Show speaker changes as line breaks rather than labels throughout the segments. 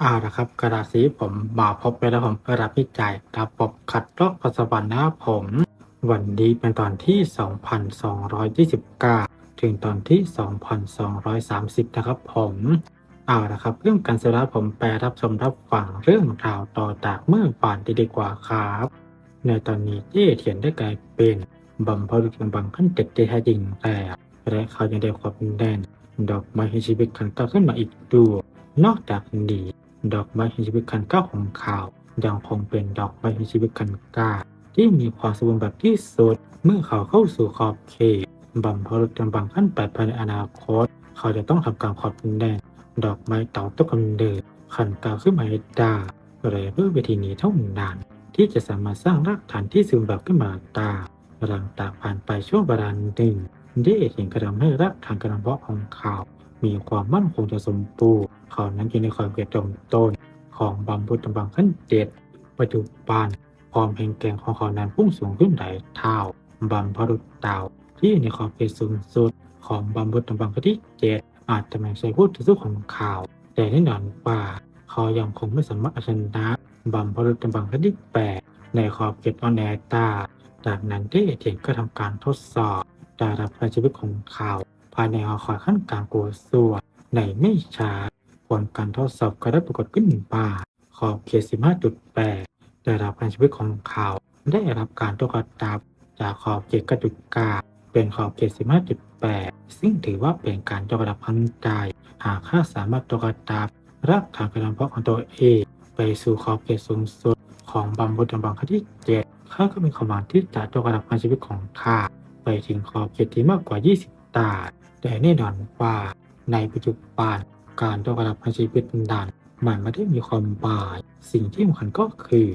เอาละครับ กระดาษสีผมมาพบไปแล้วผมกระดาษพิจัยระบบขัดลอกปัสสาวะนะครับผม วันนี้เป็นตอนที่ 2229 ถึงตอนที่ 2230 นะครับผมเอาละครับ เรื่องการสาระผมแปลรับชมรับฟังเรื่องราวต่อจากเมื่อป่านดีกว่าครับ ในตอนนี้เย่เทียนได้กลายเป็นบัมพลุกบังขั้นเด็ดที่แท้จริงแต่และเขายังได้ความแน่นดอกไม้ให้ชีวิตขันก้าขึ้นมาอีกด้วยนอกจากนี้ ดอกไม้แห่งชีวิตคันก้าของเขายังคงเป็นดอกไม้แห่งชีวิตคันก้าที่มีความสมบูรณ์แบบที่สุด เมื่อเขาเข้าสู่ขอบเขตบัมพรุษจำบังขั้นแปดภายในอนาคต เขาจะต้องทำการขอบแน่นดอกไม้เต่าตะกำเนิดขันก้าขึ้นมาให้ได้เลยเพื่อเวทีนี้เท่านั้นที่จะสามารถสร้างรากฐานที่สมบูรณ์แบบขึ้นมาได้หลังจากผ่านไปช่วงเวลาหนึ่งได้เห็นกระทำให้รากฐานกระดมเพาะของเขา มีความมั่นคงจะสมบูรณ์เขานั้นอยู่ในความเกลียดตรงต้นของบัมพุตบังขั้นเจ็ดปัจจุบันความแข็งแกร่งของเขานั้นพุ่งสูงขึ้นหลายเท่าบัมพรุษเต่าที่อยู่ในขอบเขตสูงสุดของบัมพุตบังขั้นที่เจ็ดอาจจะไม่ใช่พูดที่สุดของเขาว แต่แน่นอนว่าเขายังคงไม่สามารถเอาชนะบัมพรุษบังขั้นที่แปดในขอบเขตออนแอตาจากนั้นได้เทียนก็ทำการทดสอบด้รับพลังชีวิตของเขา ภายในหอคอยขั้นกลางกัวส่วนในไม่ช้าผลการทดสอบก็ได้ปรากฏขึ้นว่า ขอบเขต 15.8 ได้รับการชีวิตของเขา ได้รับการตรวจจับจากขอบเขตกระจุกกาเป็นขอบเขต 15.8 ซึ่งถือว่าเป็นการยกระดับพันใจหากข้าสามารถตรวจจับรักฐานกระดับเพาะของตัวเองไปสู่ขอบเขตสูงสุดของบัมบุตบังคที่7ข้าก็มีความหวังที่จะยกระดับการชีวิตของข้าไปถึงขอบเขตที่มากกว่า 20 ตา แต่แน่นอนว่าในปัจจุบันการยกระดับอาชีพดันมันไม่ได้มีความหมาย สิ่งที่สำคัญก็คือ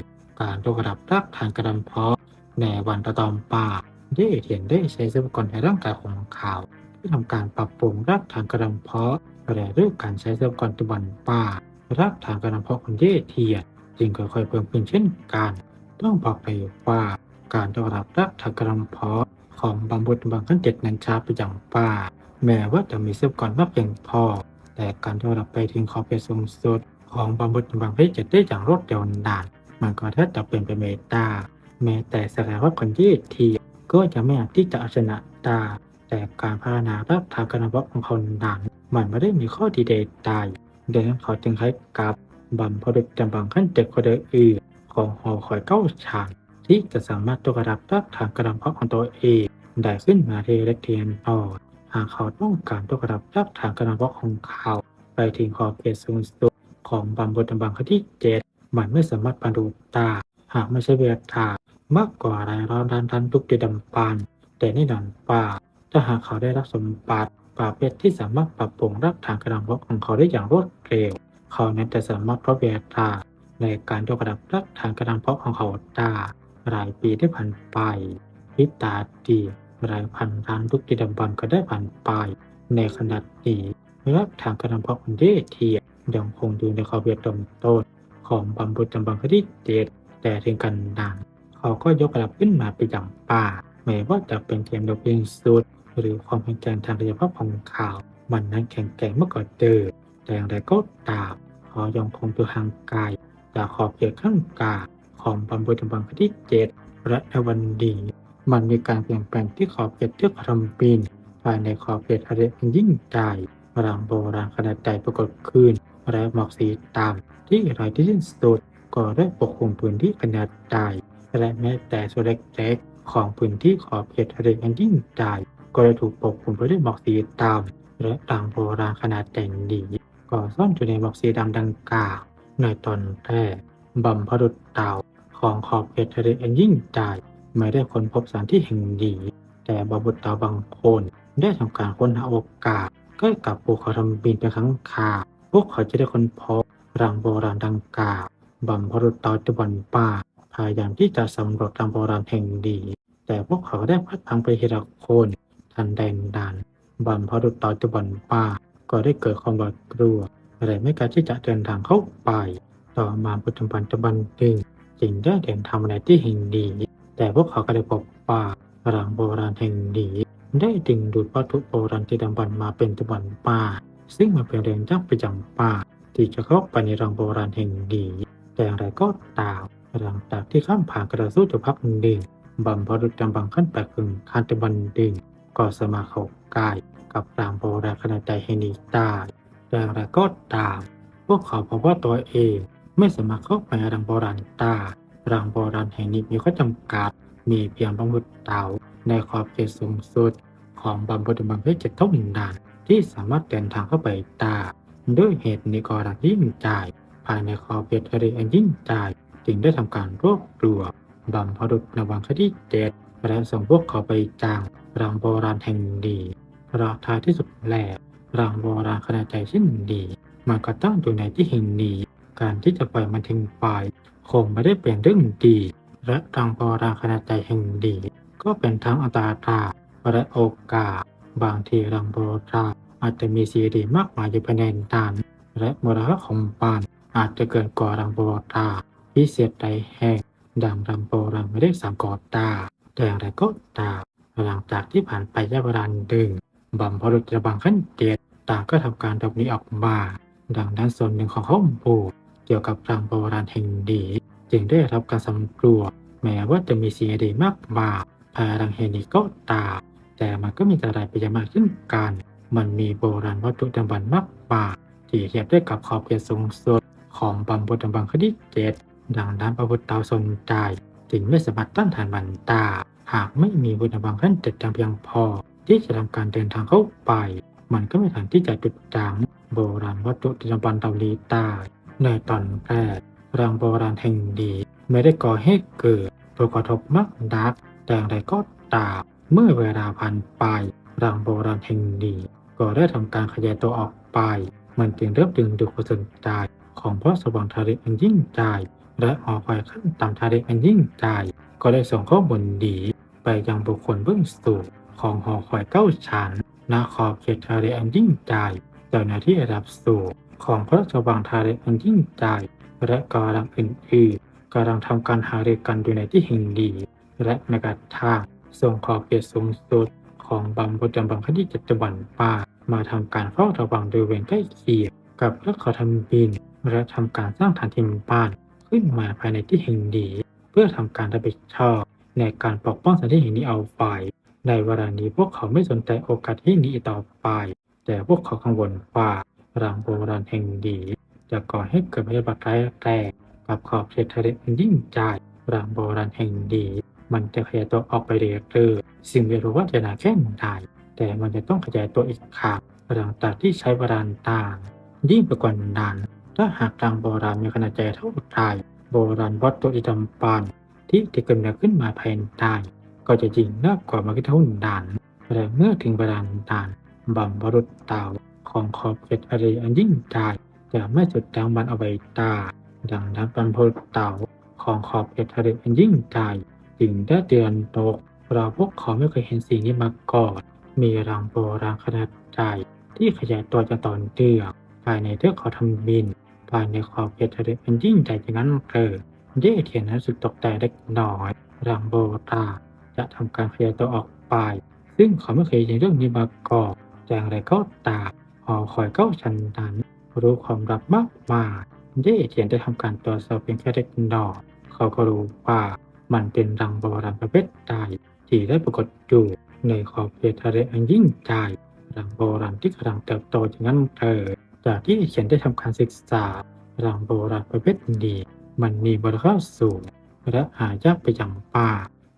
การยกระดับรากฐานกระดำเพาะในวันตะตอมป่าได้เห็นได้ใช้ทรัพยากรในร่างกายของเขาเพื่อทำการปรับปรุงรากฐานกระดำเพาะและเรื่องการใช้ทรัพยากรตุบันป่ารากฐานกระดำเพาะของเย่เทียนจึงค่อยๆเพิ่มขึ้นเช่นกัน ต้องบอกไปว่าการยกระดับรากฐานกระดำเพาะของบางบทบางขั้นเจ็ดนั้นช้าไปอย่างป่า แม้ว่าจะมีทรัพยากรมากเพียงพอ แต่การยกระดับไปถึงขอบเขตสูงสุด ของบางบทบางเภทจะได้อย่างรวดเร็วนาน มันก็แทบจะเป็นไปไม่ได้แม้แต่สถาวัตคนที่ทีก็จะไม่อาจที่จะเอาชนะได้แต่การพัฒนารักทางการวัของเขานั้นมันไม่ได้มีข้อดีใดๆดังนั้นเขาจึงให้กับบัมพดุจำบังขั้นเจ็ดคนอื่นของหอคอยเก้าชานที่จะสามารถยกระดับรักทางกรบเพาะของตัวเองได้ขึ้นมาเทเล็กทียนอ่อน หากเขาต้องการยกระดับรากฐานกระบอกของเขา ไปถึงขอบเขตสูงสุดของบัมบทบังคที่เจ็ดมันไม่สามารถบรรลุตา หากไม่ใช่เวลามากกว่าหลายร้อยล้านทันทุกเดือนดำปันแต่แน่นอนว่า ถ้าหากเขาได้รับสมบัติประเภทที่สามารถปรับปรุงรากฐานกระบอกของเขาได้อย่างรวดเร็ว เขานั้นจะสามารถเพราะเวลาในการยกระดับรากฐานกระเพาะของเขาได้หลายปีได้ผ่านไปวิตาดี หลายพันล้านทุกที่ดำบันก็ได้ผ่านไป ในขณะนี้รักทางกระทำพของเดเทียยังคงอยู่ในขอบเขตต้นต้นของบัมบุจำบังคดีเจ็ดแต่ถึงกันนั้นเขาก็ยกระดับขึ้นมาไปอย่างป่าไม่ว่าจะเป็นเกมดอกเบี้ยสุด หรือความแข็งแกร่งทางกายภาพของข่าว มันนั้นแข็งแกร่งเมื่อก่อนเดิมแต่อย่างไรก็ตามเขายังคงอยู่ห่างไกลจากขอบเขตข้างกลางของบัมบุจำบังคดีเจ็ดและในวันนี้ มันมีการเปลี่ยนแปลงที่ขอบเขตเทือกพรมปีนภายในขอบเขตทะเลอันยิ่งใหญ่รางโบราณขนาดใหญ่ปรากฏขึ้นและหมอกสีดำที่ไร้ที่สิ้นสุดก็ได้ปกคลุมพื้นที่ขนาดใหญ่และแม้แต่ส่วนเล็กๆของพื้นที่ขอบเขตทะเลอันยิ่งใหญ่ก็ได้ถูกปกคลุมไปด้วยหมอกสีดำและรางโบราณขนาดใหญ่นี้ก็ซ่อนอยู่ในหมอกสีดำดังกล่าวในตอนแรกบัมพดุษเต่าของขอบเขตทะเลอันยิ่งใหญ่ ไม่ได้ค้นพบสถานที่แห่งนี้แต่บาบุตรเต่าบางคนได้ทำการค้นหาโอกาสใกล้กับภูเขาทำบินเป็นครั้งคราพวกเขาจะได้ค้นพบรังโบราณดังกล่าวบัมพรุษเต่าตะวันป่าพยายามที่จะสำรวจรังโบราณแห่งดี แต่พวกเขาได้พัดพังไปทีละคนทันใดนั้นบัมพรุษเต่าตะวันป่าก็ได้เกิดความหวาดกลัวและไม่กล้าที่จะเดินทางเข้าไป ต่อมาปัจจุบันตะบันตึงจึงได้เดินทางมาในที่แห่งดี แต่พวกเขาก็ได้พบว่ารังโบราณแห่งดีได้ดึงดูดวัตถุโบราณที่ดำบันมาเป็นตะวันป่า ซึ่งมันเป็นเรื่องยากประจำป่า ที่จะเข้าไปในรังโบราณแห่งนี้แต่อย่างไรก็ตามหลังจากที่ข้ามผ่านกระสู้จุพักหนึ่งบัมพรุษจำบังขั้นแปดกึ่งคันตะบันดึงก็สมาเข้ากายกับรังโบราณขนาดใหญ่แห่งนี้ได้แต่อย่างไรก็ตาม พวกเขาพบว่าตัวเองไม่สามารถเข้าไปในรังโบราณได้ รังโบราณแห่งนี้มีข้อจำกัด มีเพียงบางบุตรเต่าในขอบเขตสูงสุด ของบัมพรุษบังเพชรจะต้องนาน ที่สามารถเดินทางเข้าไปได้ด้วยเหตุนี้ก็รักยิ่งใจภายในขอบเขตทะเลอันยิ่งใหญ่จึงได้ทำการรวบรวมบัมพรุษในวังคดีเจ็ดและส่งพวกเขาไปจางรังโบราณแห่งดีราท้ายที่สุดแล้วรังโบราณขนาดใหญ่เช่นดีมันก็ตั้งอยู่ในที่แห่งนี้ การที่จะปล่อยมันทิ้งไป คงไม่ได้เป็นเรื่องดี และรังโบราณขนาดใหญ่แห่งดี ก็เป็นทั้งอันตราและโอกาส บางทีรังโบราณอาจจะมีซีดีมากมายอยู่ภายในนั้นและมูลค่าของปานอาจจะเกินกว่ารังโบราณพิเศษใดแห่งดังรังโบราณไม่ได้สามกอตาแต่อย่างไรก็ตามหลังจากที่ผ่านไประยะเวลาหนึ่งบัมพรุษจะบางขั้นเจ็ดต่างก็ทำการดำนี้ออกมา ดังนั้นส่วนหนึ่งของข้อมูล เกี่ยวกับรังโบราณแห่งดีจึงได้รับการสำรวจแม้ว่าจะมีซีดีมากมายภายรังแห่งนี้ก็ตามแต่มันก็มีอะไรไปยังมากขึ้นกัน มันมีโบราณวัตถุดำบันมากมายที่เทียบได้กับขอบเขตสูงสุดของบัมพุทธบังคดีเจ็ดดังนั้นพระพุทธเจ้าสนใจจึงไม่สามารถต้านทานมันตาหากไม่มีบุญบังขั้นเจ็ดจำเพียงพอ ที่จะทำการเดินทางเข้าไป มันก็ไม่ทันที่จะจุดจังโบราณวัตถุที่จำบันเตาลีตา ในตอนแรกรังโบราณแห่งดีไม่ได้ก่อให้เกิดผลกระทบมากนัก แต่อย่างไรก็ตามเมื่อเวลาผ่านไปรังโบราณแห่งดีก็ได้ทำการขยายตัวออกไป มันจึงเริ่มดึงดูดความสนใจของพระสว่างทะเลอันยิ่งใหญ่และหอคอยขั้นต่ำทะเลอันยิ่งใหญ่ก็ได้ส่งข้อมูลดีไปยังบุคคลเบื้องสูงของหอคอยเก้าชั้นณขอบเขตทะเลอันยิ่งใหญ่เจ้าหน้าที่ระดับสูง ของพระสว่างทะเลอันยิ่งใหญ่และกำลังอื่นๆกำลังทำการหารือกันอยู่ในที่แห่งดี และในกระทั่งส่งขอบเขตสูงสุดของบัมพุจำบังคดีจัตุบันป่า มาทำการเฝ้าระวังบริเวณใกล้เคียงกับพระขอทำบิน และทำการสร้างฐานทิมบ้าน ขึ้นมาภายในที่แห่งดีเพื่อทำการรับผิดชอบในการปกป้องสถานที่แห่งนี้เอาไป ในเวลานี้พวกเขาไม่สนใจโอกาสที่นี้ต่อไป แต่พวกเขากังวลว่า รังโบราณแห่งดี จะก่อให้เกิดภัยพิบัติร้ายแรงกับขอบเขตทะเลอันยิ่งใหญ่รังโบราณแห่งดี มันจะขยายตัวออกไปเรื่อยๆสิ่งไม่รู้ว่าจะนาแค่ไหนแต่มันจะต้องขยายตัวอีกครั้งหลังจากที่ใช้เวลานต่าง ยิ่งไปกว่านั้นถ้าหากรังโบราณมีขนาดใหญ่เท่าไทยโบราณวัตถุที่จำปานที่จะเกิดขึ้นมาภายในใต้ก็จะยิ่งน่ากว่ามาคิดเท่านั้นและเมื่อถึงเวลานานบัมบรุษเต่า ของขอบเขตอะไรอันยิ่งใหญ่จะไม่สุดจังบันเอาไว้ตา ดังนั้นบัมบรุษเต่าของขอบเขตอะไรอันยิ่งใหญ่จึงได้เตือนตกเราพวกเขาไม่เคยเห็นสิ่งนี้มาก่อน มีรังโบราณขนาดใหญ่ที่ขยายตัวจนต่อเนื่องภายในเทือกเขาทำบิน ภายในขอบเขตทะเลอันยิ่งใหญ่อย่างนั้นเลยเย่เทียนนั้นสึกตกใจเล็กน้อย รังโบราณจะทำการขยายตัวออกไป ซึ่งเขาไม่เคยเห็นเรื่องนี้มาก่อนแต่อย่างไรก็ตาม หอคอยเก้าชั้นนั้นรู้ความลับมากมายเย่เทียนได้ทำการตรวจสอบเพียงแค่เล็กน้อยเขาก็รู้ว่ามันเป็นรังโบราณประเภทใดที่ได้ปรากฏอยู่ในขอบเขตทะเลอันยิ่งใหญ่รังโบราณที่กำลังเติบโตอย่างนั้นเถิดจากที่เขียนได้ทำการศึกษารังโบราณประเภทนี้มันมีมูลค่าสูงและหายากไปอย่างมา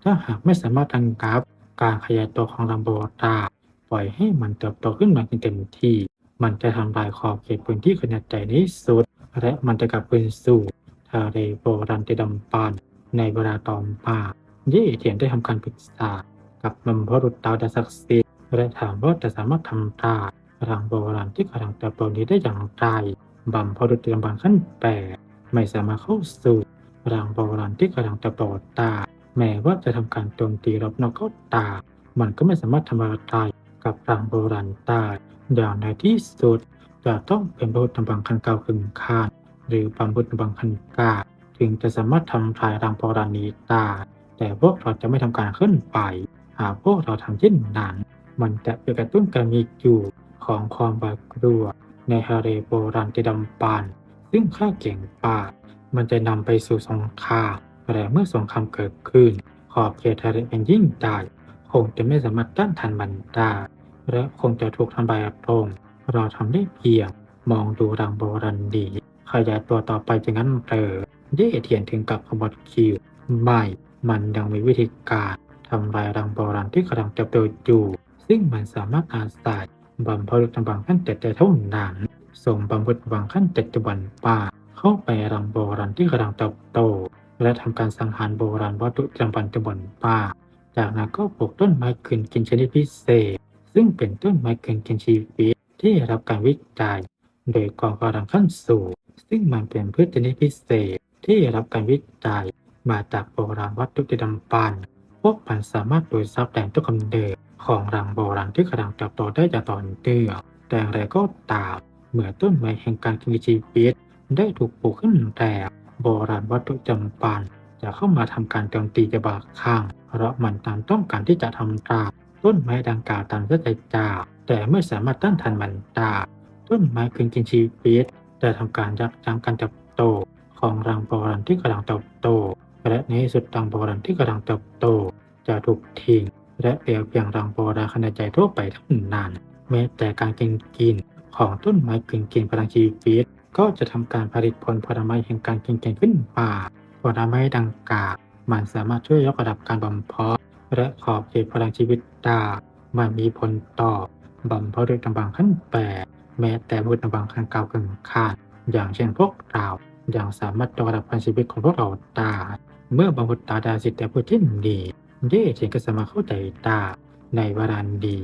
ถ้าหากไม่สามารถรังกับการขยายตัวของรังโบราณปล่อยให้มันเติบโตขึ้นมาเต็มที่ มันจะทำลายขอบเขตพื้นที่ขนาดใหญ่ที่สุด และมันจะกลับคืนสู่ทะเลโบราณที่ดำปานในเวลาต่อมาเย่เทียนได้ทำการปรึกษากับมัมพรุษดาวดาศักดิ์สิทธิ์และถามว่าจะสามารถทำตารังโบราณที่กำลังเติบโตนี้ได้อย่างไรบัมพรุษดำบางขั้นแปดไม่สามารถเข้าสู่รังโบราณที่กำลังเติบโตตา แม้ว่าจะทำการโจมตีรบนอกก็ตามมันก็ไม่สามารถทำอะไรกับรังโบราณได้ อย่างในที่สุด จะต้องเป็นพระพุทธบังคันเก่าขึงคานหรือบัมพุทธบังคันกาถึงจะสามารถทำลายรังโบราณนี้ได้แต่พวกเราจะไม่ทำการขึ้นไป หากพวกเราทำเช่นนั้นมันจะไปกระตุ้นการมีอยู่ของความบาดกลัว ในทะเลโบราณที่ดำปานซึ่งข้าเก่งป่า มันจะนำไปสู่สงครามและเมื่อสงครามเกิดขึ้น ขอบเขตทะเลเป็นยิ่งใหญ่คงจะไม่สามารถต้านทานมันได้ และคงจะถูกทำลายลงเราทำได้เพียงมองดูรังโบราณดี ขยายตัวต่อไปจะงั้นเปลอเย่เทียนถึงกับขบวดคิวไม่มันยังมีวิธีการทำลายรังโบราณที่กำลังเติบโตอยู่ ซึ่งมันสามารถอาศัยบำเพ็ญทำบางขั้นเจ็ดแต่เท่านั้นส่งบำเพ็ญบางขั้นเจ็ดวันป่า เข้าไปรังโบราณที่กำลังเติบโต และทำการสังหารโบราณวัตถุจำบันตะวันป่า จากนั้นก็ปลูกต้นไม้คืนกินชนิดพิเศษ ซึ่งเป็นต้นไม้คืนกินชีวิตที่ได้รับการวิจัย โดยกองกำลังขั้นสูง ซึ่งมันเป็นพืชชนิดพิเศษที่ได้รับการวิจัย มาจากโบราณวัตถุที่ดำปันพวกมันสามารถดูดซับแหล่งต้นกำเนิดของรังโบราณที่กำลังเติบโตได้อย่างต่อเนื่องแต่อย่างไรก็ตามเมื่อต้นไม้แห่งการกินชีวิตได้ถูกปลูกขึ้นแล้วโบราณวัตถุจำปันจะเข้ามาทำการโจมตีจะบากข้าง เพราะมันตามต้องการที่จะทำตาม ต้นไม้ดังกล่าวตามใจจ่าแต่ไม่สามารถต้านทานมันได้ต้นไม้คืนกินชีวิต แต่ทำการยับยั้งการเติบโตของรังโบราณที่กำลังเติบโต และในสุดรังโบราณที่กำลังเติบโต จะถูกทิ้งและเหลือเพียงรังโบราณขนาดใหญ่ทั่วไปเท่านั้นแม้แต่การกินกินของต้นไม้กึ่งกินพลังชีวิต ก็จะทำการผลิตผลผลไม้แห่งการกินกินขึ้นมาผลไม้ดังกล่าวมันสามารถช่วยยกระดับการบำเพาะและขอบเขตพลังชีวิต ได้มันมีผลต่อบำเพาะโดยตบังขั้นแปดแม้แต่บุตรตำบังขั้นเก่ากึ่งขาดอย่างเช่นพวกเรายังสามารถยกระดับพลังชีวิตของพวกเราได้เมื่อบำเพ็ญตาดาสิทธิ์แต่ผู้ที่ดีเย่เชนก็สามารถเข้าใจตา ในเวลาดี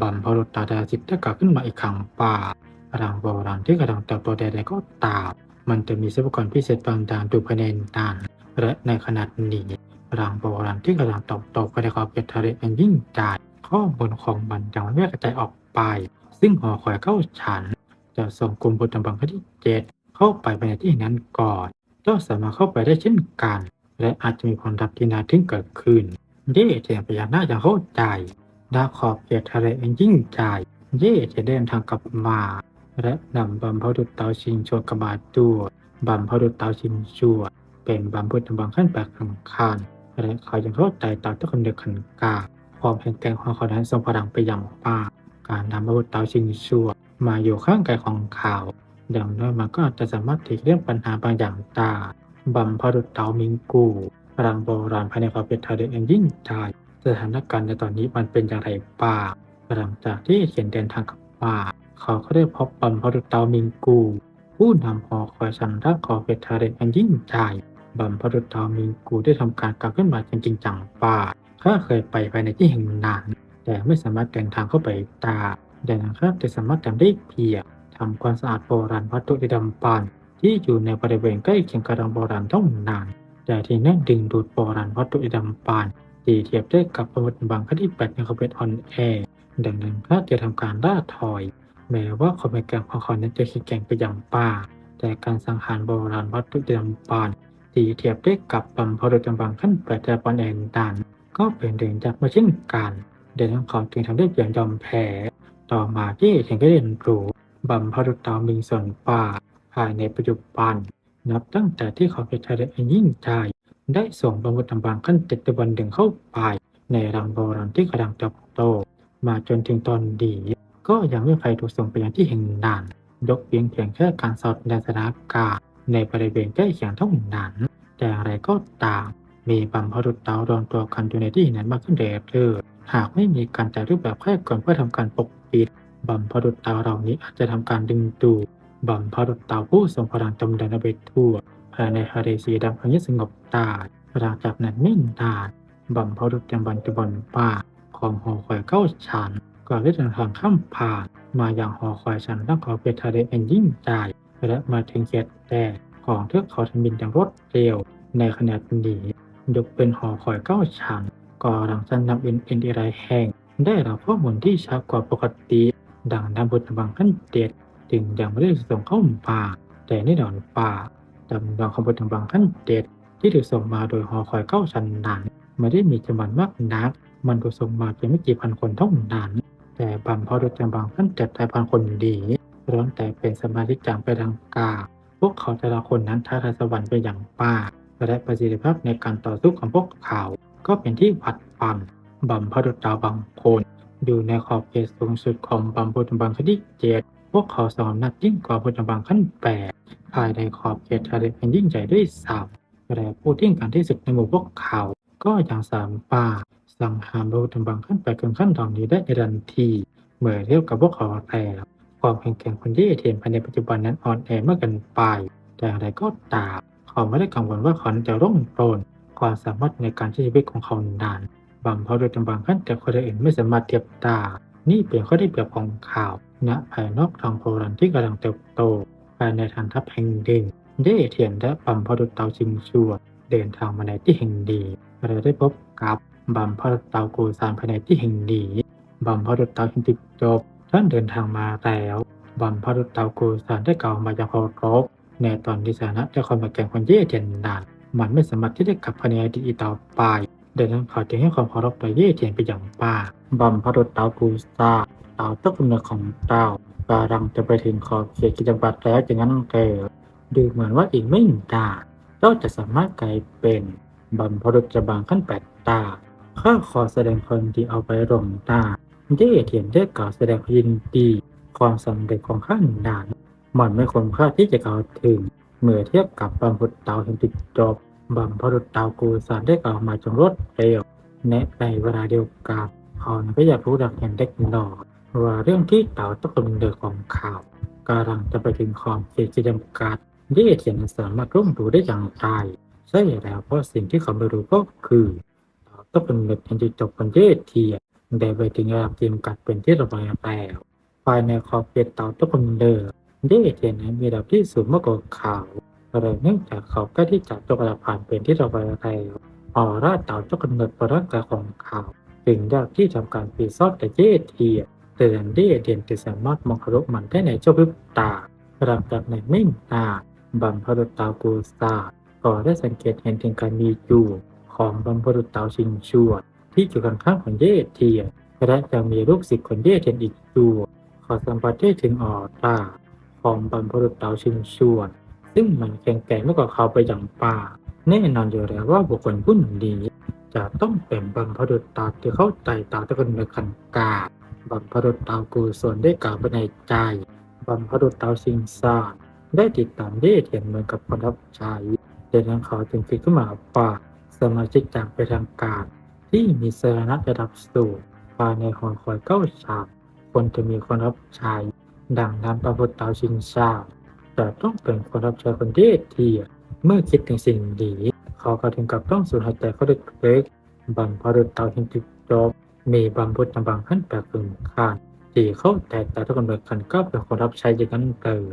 บัมพรุตตาดาสิทธิ์ได้กลับขึ้นมาอีกครั้งป่ารังโบราณที่กำลังเติบโตใดๆก็ตาม มันจะมีทรัพยากรพิเศษบางอย่างอยู่ภายในนั้นและในขณะนี้ รังโบราณที่กำลังติบโตภายในขอบเขตทะเลอันยิ่งใหญ่ข้อมูลของมันยังไม่กระจายออกไป ซึ่งหอคอยเข้าฉัน จะส่งกลุ่มบุตรบังคที่เจ็ดเข้าไปภายในที่นั้นก่อนก็สามารถเข้าไปได้เช่นกัน และอาจจะมีผลลัพธ์ที่น่าทึ่งเกิดขึ้นเย่เทียนพยานาคอย่างเข้าใจดาขอบเขตทะเลอันยิ่งใหญ่เย่จะเดินทางกลับมา และนำบัมพดุตเตาชิงชวนกระบาดตัวบัมพดุตเตาชิงชวดเป็นบัมพุทธบังขั้นแปลกสำคัญ และเขายังเข้าใจตามต้นกำเนิดขันกาความแข็งแกร่งของเขานั้นทรงพลังไปอย่างป่าการนำบัมพุธเตาชิงชัวมาอยู่ข้างกายของเขาอย่างน้อยมันก็อาจจะสามารถถีเรื่องปัญหาบางอย่างได้บัมพดุตเตามิงกูพลังโบราณภายในขอบเขตทะเลอันยิ่งใหญ่สถานการณ์ในตอนนี้มันเป็นอย่างไรบ้างหลังจากที่เขียนเดินทางกลับมาเขาก็ได้พบบัมพดุตเตามิงกู ผู้นำหอคอยสันรักขอบเขตทะเลอันยิ่งให บัมพดุตเตามิงกูได้ทำการกลับขึ้นมาจริงจังป่าข้าเคยไปภายในที่แห่งนั้นแต่ไม่สามารถเดินทางเข้าไปตาดังนั้นข้าจะสามารถทำได้เพียงทำความสะอาดโบราณวัตถุที่ดำปันที่อยู่ในบริเวณใกล้เคียงกับรังโบราณเท่านั้นแต่ที่นั่นดึงดูดโบราณวัตถุที่ดำปันตีเทียบได้กับอาวุธบางคดีแปดในคอมเพตออนแอร์ดังนั้นพระจะทำการล่าถอย แม้ว่าคอมเพตแกงของเขานั้นจะขี้แกงไปอย่างป่า แต่การสังหารโบราณวัตถุจำปาน ตีเทียบได้กับบัมพรุจำบางขั้นแปดแต่ปอนแอนดันก็เป็นเรื่องจากมาเช่นกัน เดนของจึงทำได้เพียงยอมแพ้ต่อมาที่ถึงก็เรียนรู้บัมพรุตามิงส่วนป่าภายในปัจจุบัน นับตั้งแต่ที่เขาเป็นทะเลอันยิ่งใหญ่ได้ส่งบำรุงบางขั้นเจ็ดตะวันดึงเข้าไปในรังโบราณที่กำลังเติบโต มาจนถึงตอนดี ก็ยังไม่ใครถูกส่งไปยังที่แห่งนั้นยกเพียงเพียงแค่การสอดแนสถานการณ์ในบริเวณใกล้เคียงเท่านั้น แต่อะไรก็ตาม มีบัมพรุตเตารวมตัวกันอยู่ในที่นั้นมากขึ้นเรื่อยๆหากไม่มีการจัดรูปแบบแค่ก่อนเพื่อทำการปกปิดบัมพรุตเตาเหล่านี้อาจจะทำการดึงดูดบัมพรุตเตาผู้ทรงพลังจำเดินไปทั่วภายในทะเลสีดำอันสงบตาหลังจากนั้นไม่นานบัมพรุตยังบันจุบนป่าของหอคอยเก้าชันก็ได้เดินทางข้ามผ่าน มาอย่างหอคอยชันและขอเป็นทะเลอันยิ่งใหญ่และมาถึงเขตแดน ของเทือกเขาทันบินอย่างรวดเร็ว ในขณะนี้ยกเป็นหอคอยเก้าชั้นก่อหลังจากนำเอ็นเอ็นดีไรแห่ง ได้รับข้อมูลที่ช้ากว่าปกติ ดังนั้นบทบังขั้นเจ็ดจึงยังไม่ได้ส่งเข้าป่า แต่ในดอนป่าจำลองขบวนบางขั้นเจ็ดที่ถูกส่งมาโดยหอคอยเก้าชั้นนั้นไม่ได้มีจำนวนมากนัก มันถูกส่งมาเพียงไม่กี่พันคนเท่านั้น แต่บัมพอโดจำบางขั้นเจ็ดหลายพันคนดีล้วนแต่เป็นสมาธิจางไปทางกา พวกเขาแต่ละคนนั้นท้าทายสวรรค์ไปอย่างมาและประสิทธิภาพในการต่อสู้ของพวกเขา ก็เป็นที่ผัดปันบัมพดุดาวบางคนอยู่ในขอบเขตสูงสุดของบัมพุทธบังคที่เจ็ดพวกเขาสอนนัดยิ่งกว่าพุทธบังขั้นแปดภายในขอบเขตทะเลเป็นยิ่งใหญ่ด้วยซ้ำและผู้ที่การที่สุดในหมู่พวกเขา ก็ยังสามารถสังหารพุทธบังขั้นแปดถึงขั้นตอนนี้ได้ในทันที เมื่อเทียบกับพวกเขาแล้ว ความแข็งแกร่งคนที่เทียนภายในปัจจุบันนั้นอ่อนแอเมื่อเกันไป แต่อย่างไรก็ตามเขาไม่ได้กังวลว่าเขาจะร่มโรนความสามารถในการใช้ชีวิตของเขานานบางเพราะโดยบางขั้นแต่คนอื่นไม่สามารถเทียบตา นี่เป็นข้อได้เปรียบของข่าวณภายนอกทางโบราณที่กำลังเติบโตภายในฐานทัพแห่งหนึ่งได้เทียนและบัมพดุเตาชิงชัวเดินทางมาในที่แห่งดีเราได้พบกับบัมพดุเตาโกซานภายในที่แห่งดีบัมพดุเตาหินติดจบ ท่านเดินทางมาแล้วบัมพดุจเตากูซานได้กล่าวมาอย่างเคารพในตอนที่สถานะจะคอยมาแก่งคนเย่เทียนนานมันไม่สามารถที่จะกลับภายในอดีตอีกต่อไปดังนั้นเขาจึงให้ความเคารพต่อเย่เทียนไปอย่างมาบัมพดุจเตากูซาเตาต้นกำเนิดของเตากำลังจะไปถึงขอบเขตกิจบัตรแล้วอย่างนั้นเกิดดูเหมือนว่าอีกไม่นานเจ้าจะสามารถกลายเป็นบัมพดุจะบางขั้นแปดตาข้าขอแสดงความดีเอาไปลงหน้า เย่เทียนได้กล่าวแสดงยินดีความสำเร็จของข้าหนานมันไม่คุ้มค่าที่จะกล่าวถึง เมื่อเทียบกับบัมพุทธเตาเห็นติดจบบัมพดุจเตากูสารได้กล่าวมาจนรวดเร็วในในเวลาเดียวกันเขาก็อยากรู้ดักเห็นเด็กหนอยว่าเรื่องที่เต่าตะกำเนิดของข่าวกำลังจะไปถึงขอบเขตที่จำกัดเย่เทียนสามารถร่วมรู้ได้อย่างไรใช่แล้วเพราะสิ่งที่เขาไม่รู้ก็คือเต่าตะกำเนิดแห่งจิตจบเป็นเย่เทีย ได้ไปถึงระดับจำกัดเป็นที่ระบายแล้วภายในขอบเขตเต่าตะกำเนิดเย่เทียนนั้นมีระดับที่สูงมากกว่าเขาวอะไรเนื่องจากเขาใกล้ที่จะตกระดับผ่านเป็นที่ระบายแล้วออร่าเต่าตะกำเนิดประร่งกายของเขาวจึงยากที่ทำการปีซอดแต่เย่เทียนเตือนเด่เด่นจะสามารถมองทะลุมันได้ในชั่วพริบตาหลังจากในไม่นานบัมพรุษเตากูซาก็ได้สังเกตเห็นถึงการมีอยู่ของบัมพรุษเตาชิงชวด ที่อยู่ข้างๆของเย่เทียนและยังมีลูกศิษย์คนเย่เทียนอีกอยู่ขอสัมผัสได้ถึงออร่าของบัมพรุษเตาชิงชวดซึ่งมันแข็งแกร่งมากกว่าเขาไปอย่างป่าแน่นอนอยู่แล้วว่าบุคคลผู้นี้จะต้องเป็นบัมพรุษเตาที่เข้าใจตาตะกันในขันกาบัมพรุษเตากุศลได้กล่าวไปในใจบัมพรุษเตาสิงสารได้ติดตามเย่เทียนเหมือนกับคนรับใช้เดังนั้นเขาจึงคิดขึ้นมาว่าสมาชิกจากไปทางการ ที่มีสถานะระดับสูงภายในหอคอยเก้าฉากคนจะมีคนรับใช้ ดังนั้นบัมพรุษเตาสิงสาจะต้องเป็นคนรับใช้คนเย่เทียเมื่อคิดถึงสิ่งดี เขาก็ถึงกับต้องสูญหายใจเขาเล็กๆบัมพรุษเตาหินติดจบมีบางพุทธบางขั้นแปลกถึงขานที่เขาแต่แต่ทุกคนเบิกกันก็เป็นคนรับใช้อย่างนั้นเต๋อ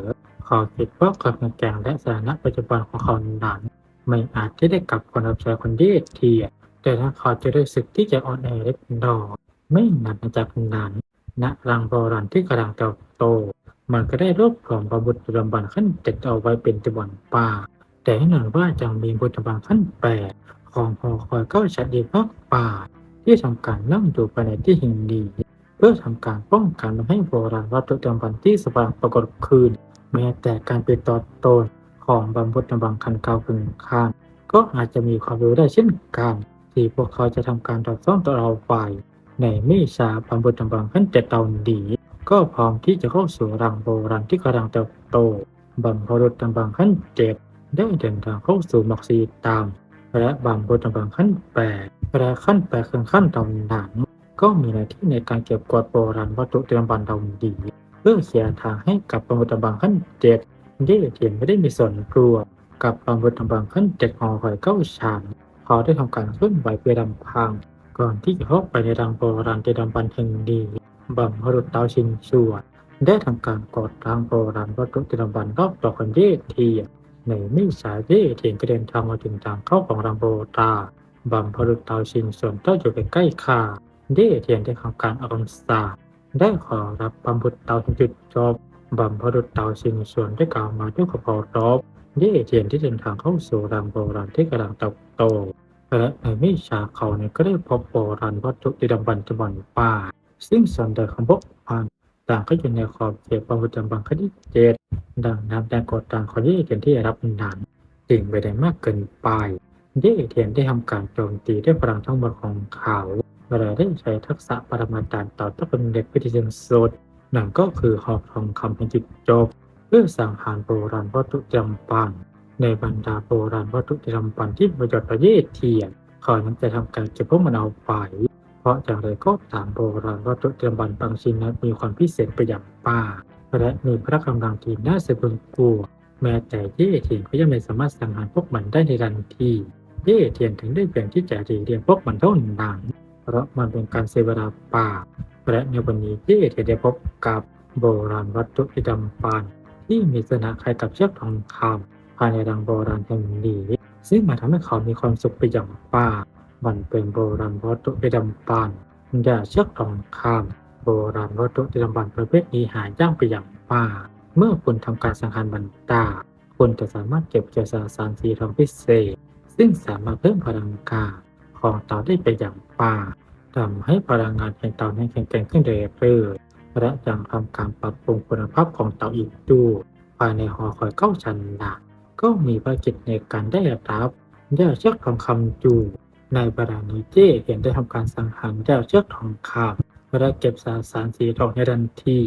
ขอคิดว่าความแข็งและสถานะปัจจุบันของเขานั้นไม่อาจจะได้กลับคนรับใช้คนเดียเทีย แต่ถ้าเขาจะได้สึกที่จะอ่อนแอเล็กน้อยไม่นานจากนั้นณรังโบราณที่กำลังเติบโต มันก็ได้รวบรวมบาบุตรบันขั้นเจ็ดเอาไว้เป็นตะวันป่า แต่ให้หน่อยว่าจะมีบุตรบันขั้นแปดของหอคอยก้าชัดดีมากป่า ที่ทำการนั่งอยู่ภายในที่แห่งนี้เพื่อทำการป้องกันไม่ให้โบราณวัตถุจำบันที่สว่างปรากฏคืน แม้แต่การเป็นตัวตนของบำพุทธบังคันเก่าพึงข้ามก็อาจจะมีความรู้ได้เช่นกัน ที่พวกเขาจะทำการตอบซ่อมตัวเราไปในไม่ช้าบำพุทธบังขั้นเจ็ดตอนดี ก็พร้อมที่จะเข้าสู่รังโบราณที่กำลังเติบโตบำพุทธบังขั้นเจ็ดได้เดินทางเข้าสู่มักซีตาม และบำพุทบังขั้นแปดและขั้นแปดคือขั้นตำหนังก็มีหน้าที่ในการเก็บกวาดโบราณวัตถุเตรียมบันดาลดี เพื่อเขียทางให้กับปรมุตบังขั้นเจ็ดเย่เทียนไม่ได้มีส่วนกลัวกับปรมุตบังขั้นเจ็ดหอคอยเก้าชาน เขาได้ทำการเคลื่อนไหวเพื่ดำพัง ก่อนที่จะเข้าไปในรังโบราณที่ดำบันแห่งดีบัมพรุษเตาชินชวดได้ทำการกดรังโบราณวัตถุเตรียมบันรอบต่อคนเย่เทียในไม่สายเย่เทียนก็เดินทางมาถึงทางเข้าของรังโบราณบัมพรุษเตาชินส่วนเต้าอยู่ใกล้ๆค่าเด้เทียนได้ทำการอารมณ์ศาได้ขอรับบัมพุทธเตาจุดจบบัมพรุษเตาชินส่วนได้กล่าวมาด้วยขบรรบ เด้เทียนที่เดินทางเข้าสู่รังโบราณที่กำลังเติบโตและในไม่ช้าเขาเนี่ยก็ได้พบโบราณวัตถุที่ดำบรรจบันป่า ซึ่งส่วนใหญ่ของพวกมันต่างก็อยู่ในขอบเขตความผิดจำบังข้อที่เจ็ดดังนั้นแต่กฎต่างข้อที่เขียนที่รับหนังจึงไม่ได้มากเกินไปเย่เทียนได้ทำการโจมตีด้วยพลังทั้งหมดของเขาและได้ใช้ทักษะปรมาจารย์ต่อต้านเด็กวิธีเชิงสุดนั่นก็คือหอกทองคำเป็นจุดจบ เพื่อสังหารโบราณวัตถุจำปันในบรรดาโบราณวัตถุจำปันที่ประยชน์ประเยศเทียนเขานั้นจะทำการเก็บพวกมันเอาไป เพราะอย่างไรก็ตามโบราณวัตถุจำปันบางชิ้นนั้นมีความพิเศษไปอย่างป้าและมีพระกำลังที่น่าสะพรึงกลัวแม้แต่เย่เทียนก็ยังไม่สามารถสังหารพวกมันได้ในทันทีเย่เทียนถึงได้เปลี่ยนที่จะรีเรียนพวกมันเท่านั้นเพราะมันเป็นการเสียเวลาป่าและในวันนี้เย่เทียนได้พบกับโบราณวัตถุที่ดำปัน ที่มีลักษณะคล้ายกับเชือกทองคำภายในรังโบราณแห่งนี้ซึ่งมาทำให้เขามีความสุขไปอย่างป้ามันเป็นโบราณวัตถุที่ดำปันอย่าเชือกทองคำโบราณวัตถุที่ดำปันประเภทนี้หายากไปอย่างป้า เมื่อคุณทำการสังหารบรรดาคุณจะสามารถเก็บเจอสสารสีทองพิเศษ ซึ่งสามารถเพิ่มพลังกาของเต่าได้ไปอย่างป้าทำให้พลังงานแห่งเต่านั้นแข็งแกร่งขึ้นเรื่อย และยังทำการปรับปรุงคุณภาพของเต่าอีกด้วยภายในหอคอยเก้าชันหนักก็มีภารกิจในการได้รับยาเชือกทองคำอยู่ในเวลานี้เจเห็นได้ทำการสังหารยาเชือกทองคำและเก็บสสารสีทองในทันที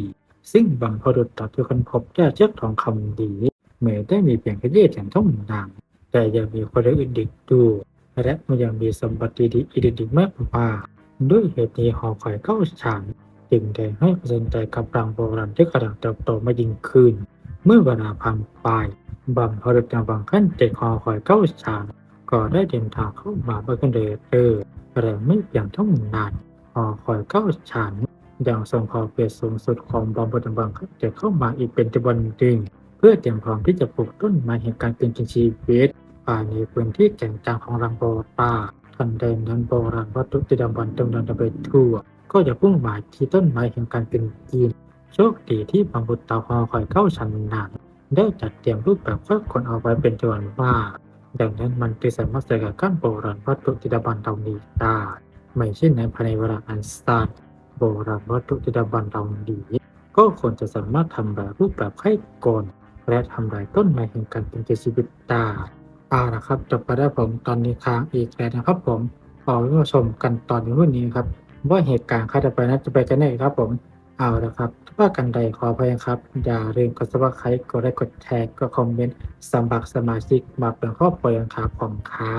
ซึ่งบางพอดุดต่อที่คนพบยาเชือกทองคำดีเมื่อได้มีเพียงแค่เย่เทียนเท่านั้นแต่ยังมีคนอื่นอีกด้วยและมันยังมีสมบัติดีๆอีกอีมากมายด้วยเหตุนี้หอคอยเก้าชัน จึงได้ให้ความสนใจกับรังโบราณที่กำลังเติบโตมายิ่งขึ้น เมื่อเวลาผ่านไปบางพอดุจบางขั้นเจ็กหอคอยเก้าชั้นก็ได้เดินทางเข้ามาเพื่อกันเดเตอร์แต่ไม่เพียงเท่านั้นหอคอยเก้าชั้นยังส่งขอเปรียบสูงสุดของบางบทบางขั้นเจ็กเข้ามาอีกเป็นจำนวนหนึ่งเพื่อเตรียมพร้อมที่จะปลูกต้นไม้แห่งการเป็นชีวิตภายในพื้นที่แก่งกลางของรังโบตา ทันใดนั้นโบราณวัตถุที่ดำบันจำนวนไปทั่ว ก็จะพุ่งหมายที่ต้นไม้แห่งการเป็นจีน โชคดีที่บางบุตรตาหอคอยเข้าชันหนักได้จัดเตรียมรูปแบบค่อคนเอาไว้เป็นจำนวนมากดังนั้นมันจึงสามารถใส่กับก้นโบราณวัตถุที่ดำบันเหล่านี้ได้ไม่เช่นนั้นภายในเวลาอันสั้นโบราณวัตถุที่ดำบันเหล่านี้ก็ควรจะสามารถทำแบบรูปแบบไข้กลและทำลายต้นไม้แห่งการเป็นชีวิตได้ เอาละครับจบไปได้วผมตอนนี้ค้างอีกแล้วนะครับผมขอให้มาชมกันตอนในวันนี้ครับว่าเหตุการณ์ข้าจะไปนั้นจะไปกันไหนครับผมเอาละครับถ้าว่ากันใดขออภัยครับ อย่าลืมกดซับสไครต์กดไลค์กดแชร์กดคอมเมนต์สมัครสมาชิกมาเป็นครอบครัวยังครับผมครับ